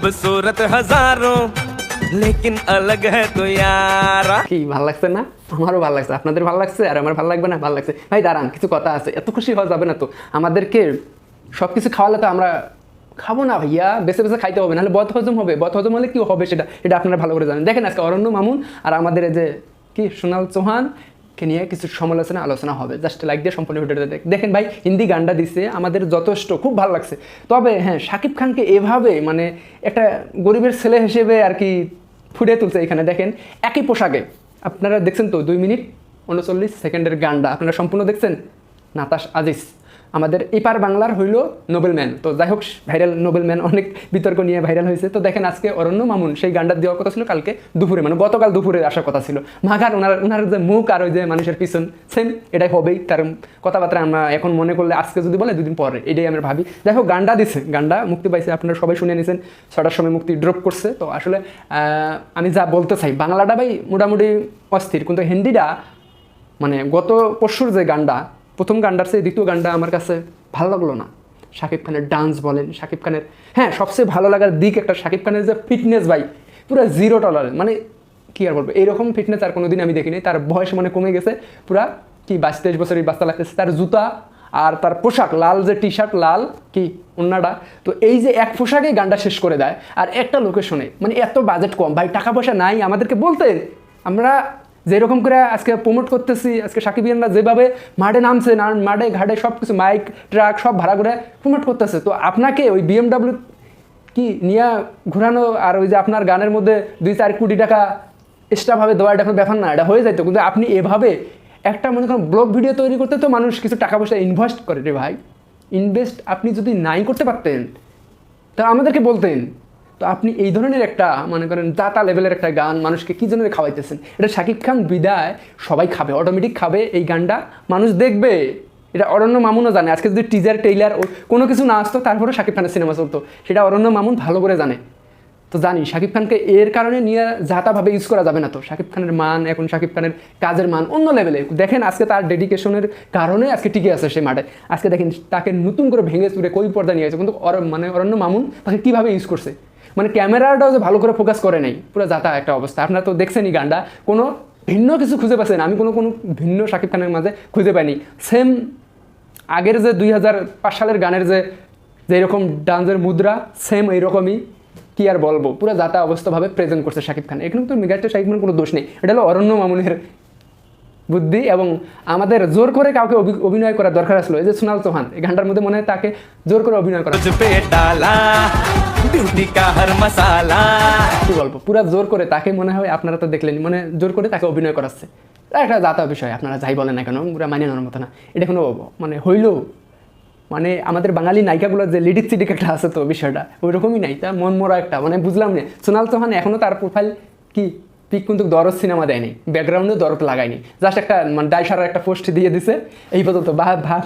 खूबसूरत हजारों लेकिन अलग है तो यारा কি ভালো লাগছে না আমারও ভালো লাগছে আপনাদের ভালো লাগছে আর আমার ভালো লাগবে না ভালো লাগছে ভাই দাঁড়ান কিছু কথা আছে এত খুশি হওয়া যাবে না তো আমাদেরকে সব কিছু খাওয়ালে তো আমরা খাবো না ভাইয়া বেছে বেছে খাইতে হবে নাহলে বদ হজম হবে বদ হজম হলে কি হবে সেটা এটা আপনারা ভালো করে জানেন দেখেন আজকে অরণ্য মামুন আর আমাদের এই যে কি সোনাল চৌহান কে নিয়ে কিছু সমালোচনা, আলোচনা হবে। জাস্ট লাইক দিয়ে সম্পূর্ণ ভিডিওটা দেখ, দেখেন ভাই, হিন্দি গানটা দিছে, আমাদের যথেষ্ট, খুব ভালো লাগছে। তবে হ্যাঁ শাকিব খানকে এভাবে মানে একটা গরিবের ছেলে হিসেবে আর কি ফুটে তুলছে এখানে। দেখেন, একই পোশাকে। আপনারা দেখছেন তো, দুই মিনিট, উনচল্লিশ সেকেন্ডের গানটা। আপনারা সম্পূর্ণ দেখছেন? নাতাস আজিজ। আমাদের এপার বাংলার হইল নোবেলম্যান। তো যাই হোক ভাইরাল নোবেল ম্যান অনেক বিতর্ক নিয়ে ভাইরাল হয়েছে। তো দেখেন আজকে অরণ্য মামুন, সেই গানটা দেওয়ার কথা ছিল কালকে দুপুরে মানে গতকাল দুপুরে আসার কথা ছিল। মাঘার ওনার ওনার যে মুখ আর ওই যে মানুষের পিছন, সেম এটাই হবেই। তার কথাবার্তা আমরা এখন মনে করলে আজকে যদি বলে, দুদিন পরে, এটাই আমরা ভাবি। যাই হোক, গানটা দিছে, গানটা মুক্তি পাইছে, আপনারা সবাই শুনে নিয়েছেন ছটার সময় মুক্তি ড্রপ করছে। তো আসলে আমি যা বলতে চাই, বাংলাটা ভাই মোটামুটি অস্থির। কিন্তু হিন্দিটা মানে গত পরশুর যে গানটা প্রথম গানটার চেয়ে দ্বিতীয় গানটা আমার কাছে ভালো লাগল না। শাকিব খানের ডান্স বলেন, শাকিব খানের হ্যাঁ সবচেয়ে ভালো লাগার দিক একটা, শাকিব খানের যে ফিটনেস ভাই, পুরো জিরো টলারেন্স মানে কি আর বলব এইরকম ফিটনেস আর কোনোদিন আমি দেখিনি, তার বয়স মানে কমে গেছে, পুরা কি বাইশ তেইশ বছরের বাচ্চা লাগতেছে, তার জুতা আর তার পোশাক, লাল যে টি শার্ট লাল কি অন্যটা তো এই যে এক পোশাকেই গানটা শেষ করে দেয়, আর একটা লোকেশনে মানে এত বাজেট কম, ভাই, টাকা পয়সা নাই, আমাদেরকে বলতেন আমরা যেরকম করে আজকে প্রমোট করতেছি, আজকে সাকিবিয়ানরা যেভাবে মাঠে নামছে, না মাঠে ঘাটে সব কিছু মাইক ট্রাক সব ভাড়া করে প্রমোট করতেছে। তো আপনাকে ওই বিএমডাব্লিউ কি নিয়ে ঘোরানো আর ওই যে আপনার গানের মধ্যে দুই চার কোটি টাকা এক্সট্রাভাবে দেওয়া, এটা কোনো ব্যাপার না, এটা হয়ে যাইতো। কিন্তু আপনি এভাবে একটা মনে করেন ব্লগ ভিডিও তৈরি করতে তো মানুষ কিছু টাকা পয়সা ইনভেস্ট করে রে ভাই। ইনভেস্ট আপনি যদি নাই করতে পারতেন, তা আমাদেরকে বলতেন। তো আপনি এই ধরনের একটা, মনে করেন, দাতা লেভেলের একটা গান মানুষকে কী জন্য খাওয়াইতেছেন? এটা শাকিব খান বিদায়, সবাই খাবে অটোমেটিক খাবে এই গানটা, মানুষ দেখবে। এটা অরণ্য মামুনও জানে। আজকে যদি টিজার টেইলার ও কোনো কিছু না আসতো তারপরে শাকিব খানের সিনেমা চলতো। সেটা অরণ্য মামুন ভালো করে জানে। তো জানি, শাকিব খানকে এর কারণে নিয়ে যাতাভাবে ইউজ করা যাবে না তো। শাকিব খানের মান, এখন শাকিব খানের কাজের মান অন্য লেভেলে দেখেন, আজকে তার ডেডিকেশনের কারণে আজকে টিকে আছে সে মাঠে। আজকে দেখেন, তাকে নতুন করে ভেঙে চুরে কই পর্দা নিয়ে আছে কিন্তু মানে অরণ্য মামুন তাকে কীভাবে ইউজ করছে? মানে ক্যামেরাটাও যে ভালো করে ফোকাস করে নাই, পুরো যাতা একটা অবস্থা। আপনারা তো দেখছেনই গানটা, কোনো ভিন্ন কিছু খুঁজে পাচ্ছেন আমি কোনো কোনো ভিন্ন শাকিব খানের মাঝে খুঁজে পাইনি। সেম আগের যে দুই হাজার পাঁচ সালের গানের যে যেরকম ডান্সের মুদ্রা সেম এইরকমই কি আর বলব? পুরো যাতা অবস্থাভাবে প্রেজেন্ট করছে শাকিব খান। এখানে তো মেগাস্টার শাকিব খানের কোনো দোষ নেই। এটা হলো অরণ্য মামুনের বুদ্ধি এবং আমাদের জোর করে কাউকে অভিনয় করার দরকার আসলো। এই যে সোনাল চৌহান এই গানটার মধ্যে মনে হয় তাকে জোর করে অভিনয় করা। গল্প। পুরা জোর করে তাকে মনে হয় আপনারা তো দেখলেন মানে জোর করে তাকে অভিনয় করাচ্ছে। একটা জাতা বিষয় আপনারা যাই বলেন না কেন পুরা মানিয়ে নেওয়ার মতো না। এটা কোনো মানে হইলেও মানে আমাদের বাঙালি নায়িকাগুলো যে লিডিক সিডিক একটা আছে তো বিষয়টা ওই রকমই নাই। তা মন মরা একটা মানে বুঝলাম না। সোনাল চৌহান এখনও তার প্রোফাইল কি? পিক কিন্তু দরদ সিনেমা দেয়নি ব্যাকগ্রাউন্ডে দরদ লাগায়নি। জাস্ট একটা মানে ডাইসারার একটা পোস্ট দিয়ে দিছে, এই পর্যন্ত। বা ভাব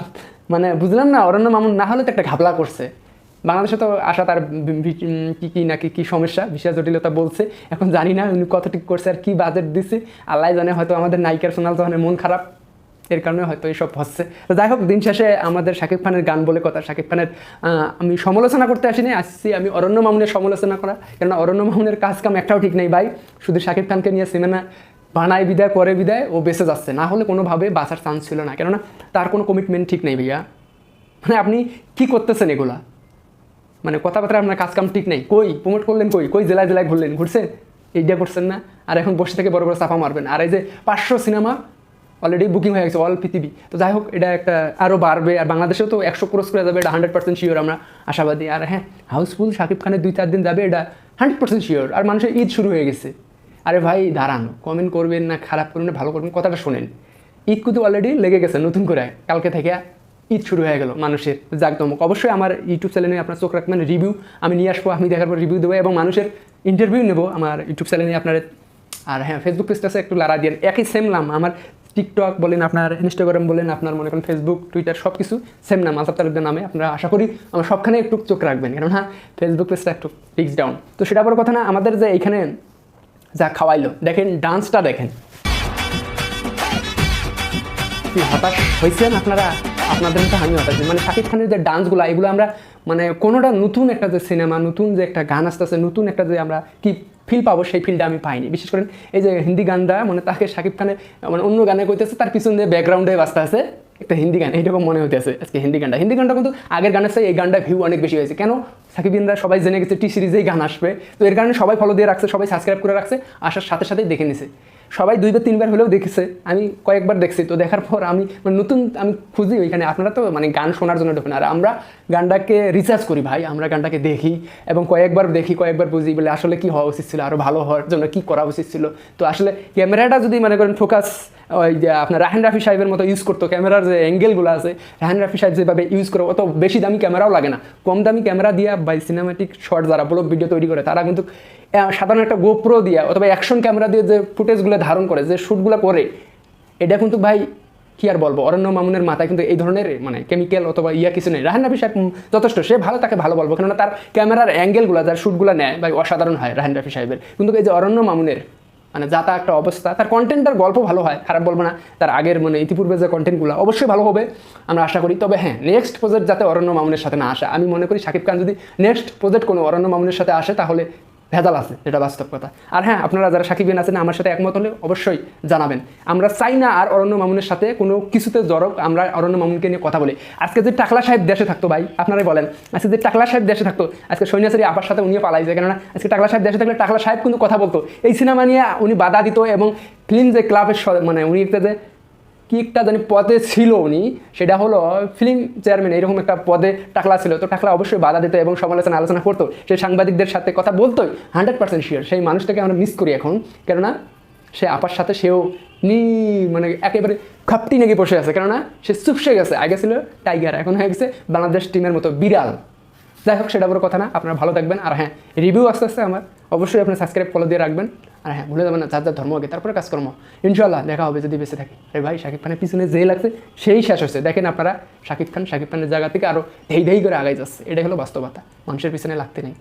মানে বুঝলাম না, অরণ্য মামুন না হলে তো একটা ঘাবলা করছে। বাংলাদেশে তো আসা তার কী কী নাকি কি সমস্যা বিশেষ জটিলতা বলছে। এখন জানি না উনি কত ঠিক করছে আর কী বাজেট দিছে। আল্লাহ জানে হয়তো আমাদের নায়িকার সোনাল চৌহানের মন খারাপ। এর কারণে হয়তো এইসব হচ্ছে। তো যাই হোক, দিন শেষে আমাদের শাকিব খানের গান বলে কথা। শাকিব খানের আমি সমালোচনা করতে আসিনি, আসছি আমি অরণ্য মামুনের সমালোচনা করা। কেননা অরণ্য মামুনের কাজ কাম একটাও ঠিক নেই ভাই। শুধু শাকিব খানকে নিয়ে সিনেমা বানায় বিদায় করে বিদায়, ও বেঁচে যাচ্ছে। না হলে কোনোভাবে বাঁচার চান্স ছিল না। কেননা তার কোনো কমিটমেন্ট ঠিক নেই ভাইয়া। মানে আপনি কি করতেছেন এগুলা? মানে কথাবার্তা আপনার কাজ কাম ঠিক নেই। কই? প্রমোট করলেন কই? কই জেলায় জেলায় ঘুরলেন? ঘুরছেন? এইটা করছেন না? আর এখন বসে থেকে বড় বড় চাপা মারবেন। আর এই যে পাঁচশো সিনেমা অলরেডি বুকিং হয়ে গেছে অল পৃথিবী তো যাই হোক, এটা একটা আরও বাড়বে, আর বাংলাদেশেও তো একশো ক্রস করে যাবে, এটা হান্ড্রেড পার্সেন্ট শিওর আমরা আশাবাদী। আর হ্যাঁ হাউসফুল শাকিব খানের দুই চার দিন যাবে, এটা হান্ড্রেড পার্সেন্ট শিওর আর মানুষের ঈদ শুরু হয়ে গেছে। আরে ভাই, দাঁড়ান কমেন্ট করবেন না, খারাপ করবেন না, ভালো করবেন, কথাটা শোনেন। ঈদ কিন্তু অলরেডি লেগে গেছে, নতুন করে, কালকে থেকে ঈদ শুরু হয়ে গেল মানুষের জাকদমক অবশ্যই আমার ইউটিউব চ্যানেলে আপনার চোখ রাখবেন রিভিউ আমি নিয়ে আসব, আমি দেখার পর রিভিউ দেবো, এবং মানুষের ইন্টারভিউ নেব আমার ইউটিউব চ্যানেলে আপনার। আর হ্যাঁ ফেসবুক পেজটা একটু লাড়া দিয়ে, একই সেম নাম, আমার টিকটক বলেন, আপনার ইনস্টাগ্রাম বলেন, আপনার মনে করেন ফেসবুক টুইটার সব কিছু সেম নাম, আসাদ তালুকদার নামে আপনারা আশা করি আমার সবখানে একটু চোখ রাখবেন। কেননা ফেসবুক পেজটা একটু পিক্স ডাউন তো সেটা বড় কথা না, আমাদের যে এইখানে যা খাওয়াইলো, দেখেন ডান্সটা দেখেন। হতাশ হয়েছেন আপনারা? আপনাদের মতো আমিও হতাশ মানে শাকিব খানের যে ডান্সগুলো এগুলো আমরা মানে কোনোটা নতুন একটা যে সিনেমা নতুন যে একটা গান আসতেছে, নতুন একটা যে আমরা কি ফিল পাবো, সেই ফিলটা আমি পাইনি। বিশেষ করে এই যে হিন্দি গানটা মানে তাকে শাকিব খানের মানে অন্য গানে কইতেছে, তার পিছন দিয়ে ব্যাকগ্রাউন্ডে বাস্তা আছে একটা হিন্দি গান। এইরকম মনে হইতেছে আজকে হিন্দি গানটা। হিন্দি গানটা কিন্তু আগের গানের সাথে এই গানটা ভিউ অনেক বেশি হয়েছে। কেন? সাকিবিনরা সবাই জেনে গেছে টি সিরিজেই গান আসবে। তো এর কারণে সবাই ফলো দিয়ে রাখছে, সবাই সাবস্ক্রাইব করে রাখছে, আসার সাথে সাথেই দেখে নিছে। সবাই দুইবার, তিনবার হলেও দেখেছে। আমি কয়েকবার দেখছি। তো দেখার পর আমি মানে নতুন আমি খুঁজি ওইখানে। আপনারা তো মানে গান শোনার জন্য ঢোকেন। আর আমরা গানটাকে রিসার্চ করি ভাই। আমরা গানটাকে দেখি এবং কয়েকবার দেখি, কয়েকবার বুঝি বলে আসলে কি হওয়া উচিত ছিল আরও ভালো হওয়ার জন্য কি করা উচিত ছিল। তো আসলে ক্যামেরাটা যদি, মনে করেন ফোকাস ওই যে আপনার রাহেন রাফি সাহেবের মতো ইউজ করতো, ক্যামেরার যে অ্যাঙ্গেলগুলো আছে, রাহেন রাফি সাহেব যেভাবে ইউজ করে, অত বেশি দামি ক্যামেরাও লাগে না। কম দামি ক্যামেরা দিয়ে বাই সিনেমাটিক শর্ট যারা ব্লগ ভিডিও তৈরি করে, তারা কিন্তু সাধারণ একটা গোপ্রো দিয়ে অথবা অ্যাকশন ক্যামেরা দিয়ে যে ফুটেজগুলো ধারণ করে, যে শ্যুটগুলো করে, এটা কিন্তু ভাই কি আর বলব? অরণ্য মামুনের মাথায় কিন্তু এই ধরনের মানে কেমিক্যাল অথবা ইয়া কিছু নেই। রাহান রাফি সাহেব যথেষ্ট। সে ভালো তাকে ভালো বলব। কেননা তার ক্যামেরার অ্যাঙ্গেলগুলো যার শ্যুটগুলো নেয়, ভাই, অসাধারণ হয় রাহান রাফি সাহেবের। কিন্তু এই যে অরণ্য মামুনের মানে যা তা একটা অবস্থা, তার কন্টেন্টটার গল্প ভালো হয়, খারাপ বলব না। তার আগের মানে ইতিপূর্বে যে কন্টেন্টগুলো অবশ্যই ভালো হবে, আমরা আশা করি। তবে হ্যাঁ নেক্সট প্রজেক্ট যাতে অরণ্য মামুনের সাথে না আসে, আমি মনে করি শাকিব খান যদি নেক্সট প্রজেক্ট কোনো অরণ্য মামুনের সাথে আসে, তাহলে ভেজাল আছে, এটা বাস্তব কথা। আর হ্যাঁ আপনারা যারা সাকিবিন আছেন আমার সাথে একমত হলে অবশ্যই জানাবেন। আমরা চাই না আর অরণ্য মামুনের সাথে কোনো কিছুতে জড়ক, আমরা অরণ্য মামুনকে নিয়ে কথা বলি। আজকে যে টাকলা সাহেব দেশে থাকতো ভাই, আপনারাই বলেন, আজকে যে টাকলা সাহেব দেশে থাকতো, আজকে সৈন্যাসারি আপার সাথে উনিও পালাই যায়, কেননা আজকে টাকলা সাহেব দেশে থাকলে টাকলা সাহেব কিন্তু কথা বলতো। এই সিনেমা নিয়ে উনি বাধা দিত এবং ফিল্ম যে ক্লাবের মানে উনি যে কি একটা জানি পদে ছিল উনি সেটা হলো ফিল্ম চেয়ারম্যান এরকম একটা পদে টাকলা ছিল। তো টাকলা অবশ্যই বাধা দিত এবং সমালোচনা আলোচনা করতো। সেই সাংবাদিকদের সাথে কথা বলতোই হান্ড্রেড পার্সেন্ট শিওর সেই মানুষটাকে আমরা মিস করি এখন। কেননা, সে আপার সাথে সেও নি মানে একেবারে খাপটি নেগে বসে আছে। কেননা, সে চুপসে গেছে। আগে ছিল টাইগার এখন হয়ে গেছে বাংলাদেশ টিমের মতো বিড়াল। যাই হোক, সেটা বড় কথা না, আপনারা ভালো থাকবেন। আর হ্যাঁ রিভিউ আস্তে আস্তে আমার, অবশ্যই আপনার সাবস্ক্রাইব ফলো দিয়ে রাখবেন। আর হ্যাঁ ভুলে যাবেন না, যার যার ধর্ম আগে, তারপরে কাজকর্ম। ইনশাল্লাহ দেখা হবে যদি বেঁচে থাকে। আরে ভাই, শাকিব খানের পিছনে যেই লাগছে, সেই শেষ হচ্ছে দেখেন আপনারা, শাকিব খান, শাকিব খানের জায়গা থেকে আরও ধেই ধেই করে আগাই যাচ্ছে। এটাই হলো বাস্তবতা। মানুষের পিছনে লাগতে নেই।